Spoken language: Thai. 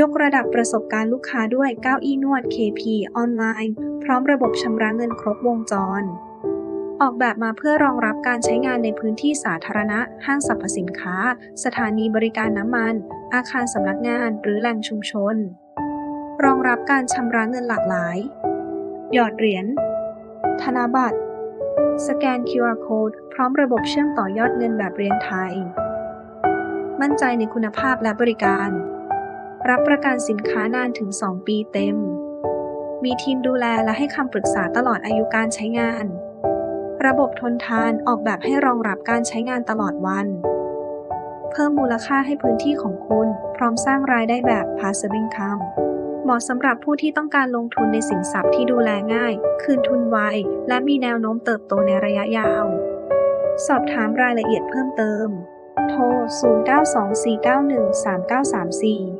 ยกระดับประสบการณ์ลูกค้าด้วยเก้าอี้นวด KP ออนไลน์ พร้อมระบบชำระเงินครบวงจร ออกแบบมาเพื่อรองรับการใช้งานในพื้นที่สาธารณะ ห้างสรรพสินค้า สถานีบริการน้ำมัน อาคารสำนักงาน หรือแหล่งชุมชน รองรับการชำระเงินหลากหลาย หยอดเหรียญ ธนบัตร สแกน QR Code พร้อมระบบเชื่อมต่อยอดเงินแบบเรียนไทย มั่นใจในคุณภาพและบริการ รับประกันสินค้านานถึง 2 ปีเต็ม มีทีมดูแลและให้คำปรึกษาตลอดอายุการใช้งาน ระบบทนทานออกแบบให้รองรับการใช้งานตลอดวัน เพิ่มมูลค่าให้พื้นที่ของคุณ พร้อมสร้างรายได้แบบ passive income เหมาะสำหรับผู้ที่ต้องการลงทุนในสินทรัพย์ที่ดูแลง่าย คืนทุนไว และมีแนวโน้มเติบโตในระยะยาว สอบถามรายละเอียดเพิ่มเติม โทร 0924913934